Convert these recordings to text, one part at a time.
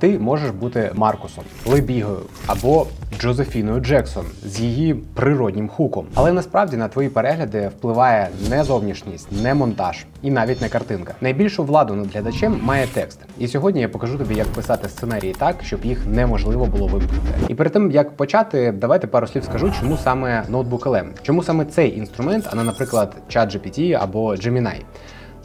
Ти можеш бути Маркусом, Лебігою або Джозефіною Джексон з її природнім хуком. Але насправді на твої перегляди впливає не зовнішність, не монтаж і навіть не картинка. Найбільшу владу над глядачем має текст. І сьогодні я покажу тобі, як писати сценарії так, щоб їх неможливо було вимкнути. І перед тим як почати, давайте пару слів скажу, чому саме ноутбук LM. Чому саме цей інструмент, а не, наприклад, ChatGPT або Gemini.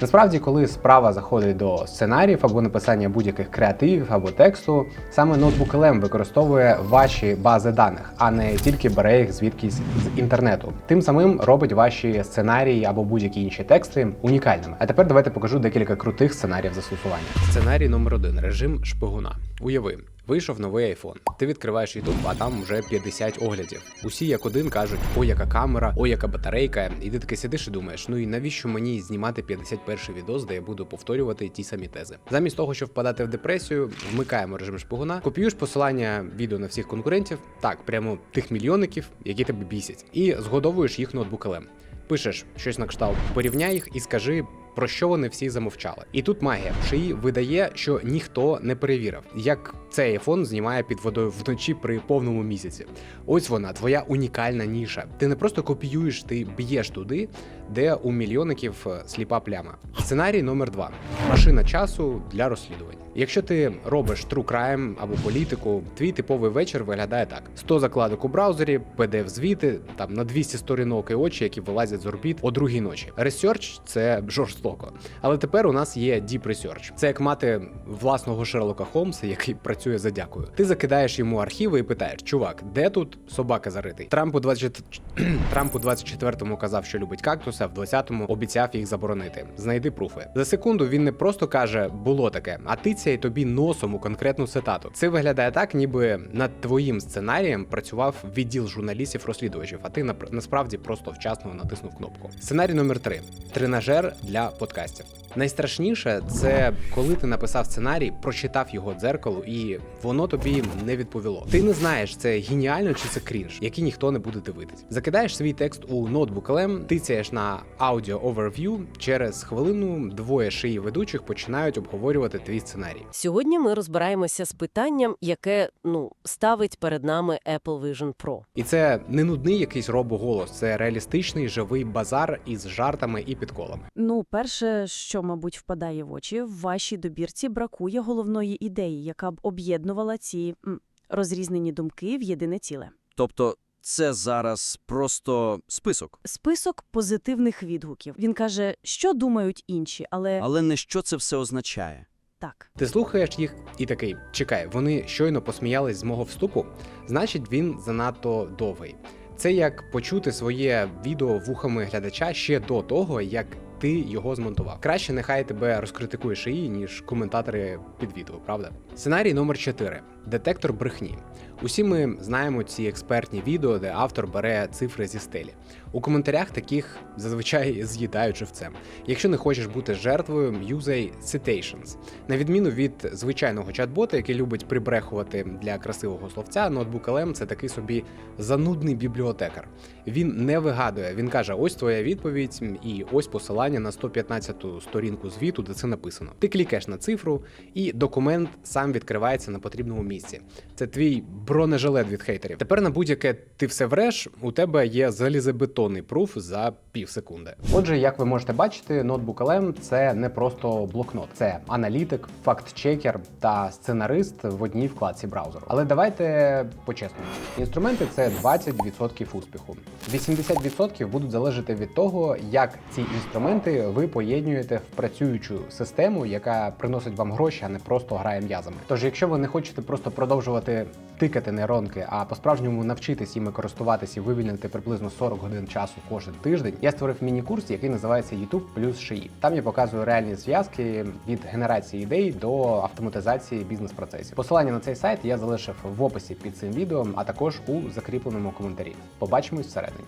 Насправді, коли справа заходить до сценаріїв або написання будь-яких креативів або тексту, саме ноутбук LM використовує ваші бази даних, а не тільки бере їх звідкись з інтернету. Тим самим робить ваші сценарії або будь-які інші тексти унікальними. А тепер давайте покажу декілька крутих сценаріїв застосування. Сценарій номер один режим шпигуна. Уяви. Вийшов новий iPhone. Ти відкриваєш YouTube, а там вже 50 оглядів. Усі як один кажуть: о, яка камера, о, яка батарейка. І ти таки сидиш і думаєш, ну і навіщо мені знімати 51 відос, де я буду повторювати ті самі тези. Замість того, щоб впадати в депресію, вмикаємо режим шпигуна, копіюєш посилання відео на всіх конкурентів, так, прямо тих мільйонників, які тебе бісять, і згодовуєш їх ноутбук LM. Пишеш щось на кшталт, порівняй їх і скажи. Про що вони всі замовчали? І тут магія шиї видає, що ніхто не перевірив, як цей iPhone знімає під водою вночі при повному місяці. Ось вона, твоя унікальна ніша. Ти не просто копіюєш, ти б'єш туди, де у мільйонників е, сліпа пляма. Сценарій номер два: машина часу для розслідувань. Якщо ти робиш true crime або політику, твій типовий вечір виглядає так: 100 закладок у браузері, pdf звіти, там на 200 сторінок і очі, які вилазять з орбіт о другій ночі. Research – це жорстоко. Але тепер у нас є Deep Research. Це як мати власного Шерлока Холмса, який працює за дякую. Ти закидаєш йому архіви і питаєш: чувак, де тут собака заритий? Трамп у 24... Трамп у 24-му казав, що любить кактуси, а в 20-му обіцяв їх заборонити. Знайди пруфи. За секунду він не просто каже було таке, а тицяє тобі носом у конкретну цитату. Це виглядає так, ніби над твоїм сценарієм працював відділ журналістів-розслідувачів, а ти насправді просто вчасно натиснув кнопку. Сценарій номер 3 тренажер для подкастів. Найстрашніше це коли ти написав сценарій, прочитав його дзеркало, і воно тобі не відповіло. Ти не знаєш, це геніально чи це крінж, який ніхто не буде дивитись. Закидаєш свій текст у ноутбук LM, тицяєш на аудіо overview, через хвилину двоє шиї ведучих починають обговорювати твій сценарій. Сьогодні ми розбираємося з питанням, яке ну ставить перед нами Apple Vision Pro. І це не нудний якийсь робоголос, це реалістичний живий базар із жартами і підколами. Ну, перше, що, мабуть, впадає в очі, в вашій добірці бракує головної ідеї, яка б об'єднувала ці м, розрізнені думки в єдине ціле. Тобто це зараз просто список, Список позитивних відгуків. Він каже, що думають інші, але але не що це все означає. так. Ти слухаєш їх і такий: чекай, вони щойно посміялись з мого вступу, значить він занадто довгий. Це як почути своє відео вухами глядача ще до того, як ти його змонтував. Краще нехай тебе розкритикує шиї, ніж коментатори під відео, правда? Сценарій номер 4. Детектор брехні. Усі ми знаємо ці експертні відео, де автор бере цифри зі стелі. У коментарях таких зазвичай з'їдають живцем. Якщо не хочеш бути жертвою, юзай citations. На відміну від звичайного чат-бота, який любить прибрехувати для красивого словця, ноутбук LM – це такий собі занудний бібліотекар. Він не вигадує, він каже: ось твоя відповідь, і ось посилання на 115-ту сторінку звіту, де це написано. Ти клікаєш на цифру, і документ сам відкривається на потрібному місці. Це твій бронежилет від хейтерів. Тепер на будь-яке ти все вреш, у тебе є залізобетонний пруф за пів секунди. Отже, як ви можете бачити, ноутбук LM – це не просто блокнот, це аналітик, факт-чекер та сценарист в одній вкладці браузеру. Але давайте по-чесному. Інструменти це 20% успіху. 80% будуть залежати від того, як ці інструменти ви поєднуєте в працюючу систему, яка приносить вам гроші, а не просто грає м'язами. Тож, якщо ви не хочете просто продовжувати тикати нейронки, а по-справжньому навчитись їми користуватись і вивільнити приблизно 40 годин часу кожен тиждень, я створив міні-курс, який називається YouTube плюс шиї. Там я показую реальні зв'язки від генерації ідей до автоматизації бізнес-процесів. Посилання на цей сайт я залишив в описі під цим відео, а також у закріпленому коментарі. Побачимось всередині.